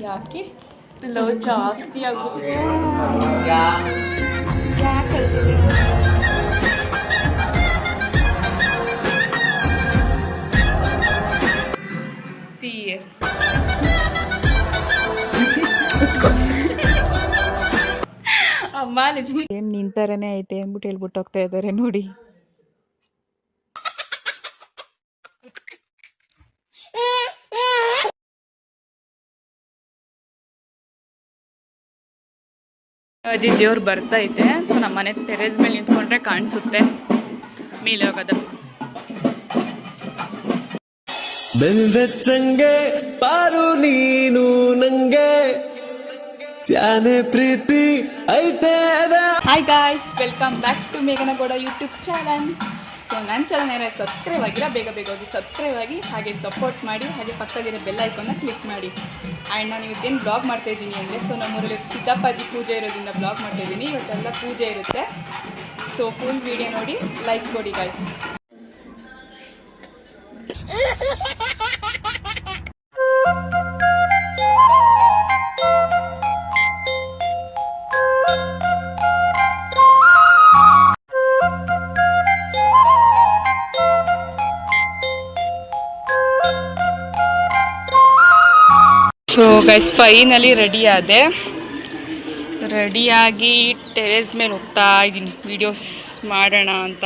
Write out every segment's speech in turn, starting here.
ಯಾಕೆ? ಲವ್ ಜಾಸ್ತಿ ಆಗ್ಬಿಟ್ಟಿದೆ ಸಿ ಅಮ್ಮ ಲಿಪ್ಸ್ಟಿಕ್ ಏನು ನಿಂತರನೇ ಐತೆ ಅಂದ್ಬಿಟ್ಟು ಹೇಳ್ಬಿಟ್ಟು ಹೋಗ್ತಾ ಇದ್ದಾರೆ ನೋಡಿ. ಅಜ್ಜಿ ದೇವ್ರು ಬರ್ತೈತೆ ಸೊ ನಮ್ಮ ಮನೆ ಟೆರೇಸ್ ಮೇಲೆ ನಿಂತ್ಕೊಂಡ್ರೆ ಕಾಣಿಸುತ್ತೆ. ಮೇಲೆ ಹೋಗೋದು. ಬೆಂದೆಚ್ಚಂಗೆ ಪಾರು ನೀನು ನಂಗೆ. ತ್ಯಾನೆ ಪ್ರೀತಿ ಐತೆ hi guys welcome back to Meghana Gowda YouTube channel so ನನ್ನ ಚಾನಲ್ ಸಬ್ಸ್ಕ್ರೈಬ್ ಆಗಿಲ್ಲ, ಬೇಗ ಬೇಗ ಹೋಗಿ ಸಬ್ಸ್ಕ್ರೈಬ್ ಆಗಿ ಹಾಗೆ ಸಪೋರ್ಟ್ ಮಾಡಿ, ಹಾಗೆ ಪಕ್ಕದಿರೋ ಬೆಲ್ ಐಕಾನ್ನ ಕ್ಲಿಕ್ ಮಾಡಿ. ಆ್ಯಂಡ್ ನಾನು ಇವತ್ತೇನು ಬ್ಲಾಗ್ ಮಾಡ್ತಾ ಇದ್ದೀನಿ ಅಂದರೆ ಸೊ ನಮ್ಮೂರಲ್ಲಿ ಸಿದ್ದಪ್ಪಾಜಿ ಪೂಜೆ ಇರೋದ್ರಿಂದ ಬ್ಲಾಗ್ ಮಾಡ್ತಾ ಇದ್ದೀನಿ. ಇವತ್ತೆಲ್ಲ ಪೂಜೆ ಇರುತ್ತೆ. ಸೊ ಫುಲ್ ವಿಡಿಯೋ ನೋಡಿ ಲೈಕ್ ಕೊಡಿ guys so guys finally ready ಆದೆ. ರೆಡಿಯಾಗಿ ಟೆರೇಸ್ ಮೇಲೆ ಹೋಗ್ತಾ ಇದ್ದೀನಿ. ವೀಡಿಯೋಸ್ ಮಾಡೋಣ ಅಂತ.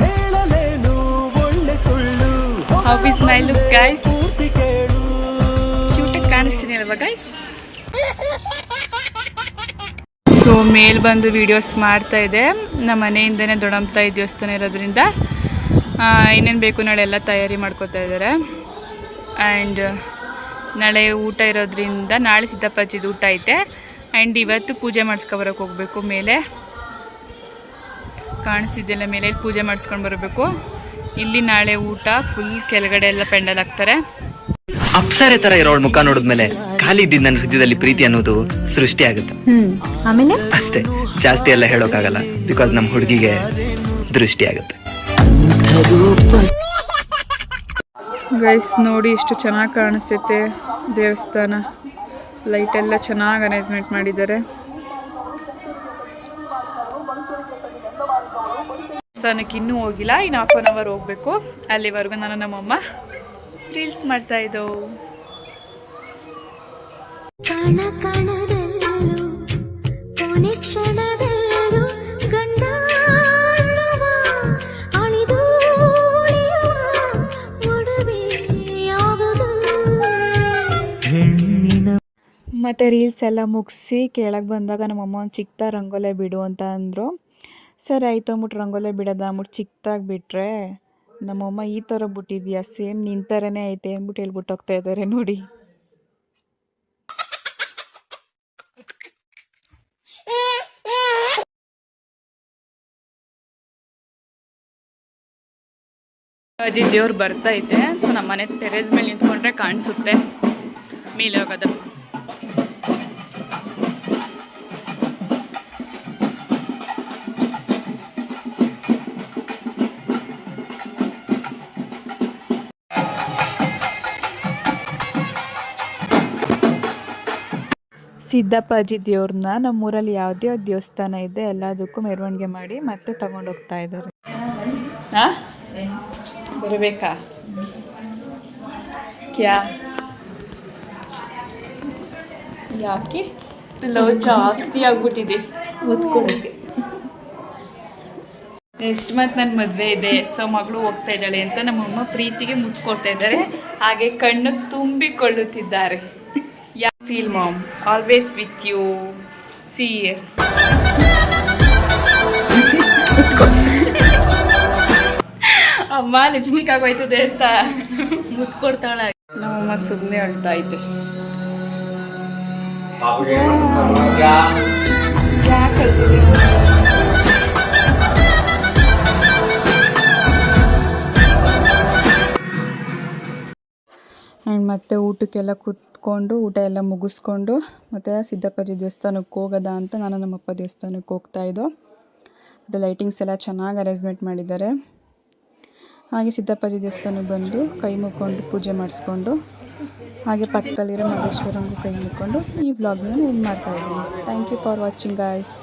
ಹೇಳಲೇನು ಒಳ್ಳೆ ಸುಳ್ಳು. How is my look guys ಕ್ಯೂಟಾಗಿ ಕಾಣಿಸ್ತೀನಿ ಅಲ್ವಾ ಗೈಸ್ ಸೊ ಮೇಲ್ ಬಂದು ವೀಡಿಯೋಸ್ ಮಾಡ್ತಾ ಇದೆ. ನಮ್ಮ ಮನೆಯಿಂದನೇ ದೊಡ್ಡಮ್ತಾಯಿ ದೇವಸ್ಥಾನ ಇರೋದ್ರಿಂದ ಏನೇನು ಬೇಕು ನಾಳೆ ಎಲ್ಲ ತಯಾರಿ ಮಾಡ್ಕೋತಾ ಇದ್ದಾರೆ. ಆ್ಯಂಡ್ ನಾಳೆ ಊಟ ಇರೋದ್ರಿಂದ ನಾಳೆ ಸಿದ್ದಪ್ಪಾಜಿದು ಊಟ ಐತೆ. ಆ್ಯಂಡ್ ಇವತ್ತು ಪೂಜೆ ಮಾಡಿಸ್ಕೊಬರಕ್ಕೆ ಹೋಗಬೇಕು ಮೇಲೆ. ಕಾಣಿಸ್ತಿದ್ದೆಲ್ಲ ಮೇಲೆ ಇಲ್ಲಿ ಪೂಜೆ ಮಾಡಿಸ್ಕೊಂಡು ಬರಬೇಕು. ಇಲ್ಲಿ ನಾಳೆ ಊಟ ಫುಲ್ ಕೆಳಗಡೆ ಎಲ್ಲ ಪೆಂಡಲ್ ಹಾಕ್ತಾರೆ. ಅಪ್ಸರೆ ತರ ಇರೋಳ್ ಮುಖ ನೋಡಿದ್ಮೇಲೆ ಖಾಲಿ ಇದ್ದಿದ್ ನನ್ನ ಹೃದಯದಲ್ಲಿ ಪ್ರೀತಿ ಅನ್ನೋದು ಸೃಷ್ಟಿ ಆಗುತ್ತೆ. ಆಮೇಲೆ? ಅಷ್ಟೇ. ಜಾಸ್ತಿ ಎಲ್ಲ ಹೇಳೋಕ್ಕಾಗಲ್ಲ ಬಿಕಾಸ್ ನಮ್ಮ ಹುಡುಗಿಗೆ ದೃಷ್ಟಿ ಆಗುತ್ತೆ. ಗೈಸ್ ನೋಡಿ ಎಷ್ಟು ಚೆನ್ನಾಗಿ ಕಾಣಿಸುತ್ತೆ ದೇವಸ್ಥಾನ. ಲೈಟ್ ಎಲ್ಲ ಚೆನ್ನಾಗಿ ಅರೇಂಜ್ಮೆಂಟ್ ಮಾಡಿದ್ದಾರೆ. ದೇವಸ್ಥಾನಕ್ಕೆ ಇನ್ನೂ ಹೋಗಿಲ್ಲ ಇನ್ನು ಹಾಫ್ ಆನ್ ಅವರ್ ಹೋಗಬೇಕು. ಅಲ್ಲಿವರೆಗೂ ನಾನು ನಮ್ಮಮ್ಮ ರೀಲ್ಸ್ ಮಾಡ್ತಾ ಇದ್ದವು. ಕಾಣ ಮತ್ತು ರೀಲ್ಸ್ ಎಲ್ಲ ಮುಗಿಸಿ ಕೆಳಗೆ ಬಂದಾಗ ನಮ್ಮಮ್ಮ ಒಂದು ಚಿಕ್ಕದ ರಂಗೋಲೆ ಬಿಡು ಅಂತ ಅಂದರು. ಸರಿ, ಆಯಿತು ಅಂದ್ಬಿಟ್ಟು ರಂಗೋಲೆ ಬಿಡೋದ ಅಂದ್ಬಿಟ್ಟು ಚಿಕ್ಕದಾಗಿ ಬಿಟ್ಟರೆ ನಮ್ಮಮ್ಮ ಈ ಥರ ಬಿಟ್ಟಿದ್ಯಾ? ಸೇಮ್ ನಿಂತರನೇ ಐತೆ ಅಂದ್ಬಿಟ್ಟು ಹೇಳ್ಬಿಟ್ಟು ಹೋಗ್ತಾ ಇದ್ದಾರೆ ನೋಡಿ. ಅಜ್ಜಿ ದೇವ್ರು ಇದೆ ಸೊ ನಮ್ಮ ಮನೆ ಟೆರೇಸ್ ಮೇಲೆ ನಿಂತ್ಕೊಂಡ್ರೆ ಕಾಣಿಸುತ್ತೆ. ಮೇಲೆ ಹೋಗೋದು. ಸಿದ್ದಪ್ಪಾಜಿ ದೇವ್ರನ್ನ ನಮ್ಮೂರಲ್ಲಿ ಯಾವುದೇ ಯಾವ್ದು ದೇವಸ್ಥಾನ ಇದೆ ಎಲ್ಲದಕ್ಕೂ ಮೆರವಣಿಗೆ ಮಾಡಿ ಮತ್ತೆ ತಗೊಂಡು ಹೋಗ್ತಾ ಇದ್ದಾರೆ. ಹಾ? ಬರಬೇಕಾ? ಕ್ಯಾ? ಯಾಕೆ ಲವ್ ಜಾಸ್ತಿ ಆಗ್ಬಿಟ್ಟಿದೆ. ನೆಕ್ಸ್ಟ್ ಮಂತ್ ನನ್ನ ಮದುವೆ ಇದೆ ಸೊ ಮಗಳು ಹೋಗ್ತಾ ಇದ್ದಾಳೆ ಅಂತ ನಮ್ಮಮ್ಮ ಪ್ರೀತಿಗೆ ಮುಚ್ಕೊಳ್ತಾ ಇದ್ದಾರೆ. ಹಾಗೆ ಕಣ್ಣು ತುಂಬಿಕೊಳ್ಳುತ್ತಿದ್ದಾರೆ. Yeah feel mom always with you see ಅಮ್ಮ ಲಿಪ್ಸ್ಟಿಕ್ ಆಗೋಯ್ತದೆ ಅಂತ. ಮುತ್ಕೊಡ್ತಾಳೆ. ನಮ್ಮಮ್ಮ ಸುಮ್ಮನೆ ಅಳ್ತಾ ಐತೆ ಆ್ಯಂಡ್ ಮತ್ತೆ ಊಟಕ್ಕೆಲ್ಲ ಕೂತ್ಕೊಂಡು, ಊಟ ಎಲ್ಲ ಮುಗಿಸ್ಕೊಂಡು, ಮತ್ತು ಸಿದ್ದಪ್ಪಾಜಿ ದೇವಸ್ಥಾನಕ್ಕೆ ಹೋಗೋದ ಅಂತ ನಾನು ನಮ್ಮಪ್ಪ ದೇವಸ್ಥಾನಕ್ಕೆ ಹೋಗ್ತಾ ಇದ್ದೋ. ಮತ್ತು ಲೈಟಿಂಗ್ಸ್ ಎಲ್ಲ ಚೆನ್ನಾಗಿ ಅರೇಂಜ್ಮೆಂಟ್ ಮಾಡಿದ್ದಾರೆ. ಹಾಗೆ ಸಿದ್ದಪ್ಪಾಜಿ ದೇವಸ್ಥಾನಕ್ಕೆ ಬಂದು ಕೈ ಮುಕ್ಕೊಂಡು ಪೂಜೆ ಮಾಡಿಸ್ಕೊಂಡು ಹಾಗೆ ಪಕ್ಕದಲ್ಲಿರೋ ಮಹೇಶ್ವರಂಗೂ ಕೈ ಮುಕ್ಕೊಂಡು ಈ ವ್ಲಾಗ್ನ ಇದು ಮಾಡ್ತಾ ಇದ್ದೀನಿ. Thank you for watching guys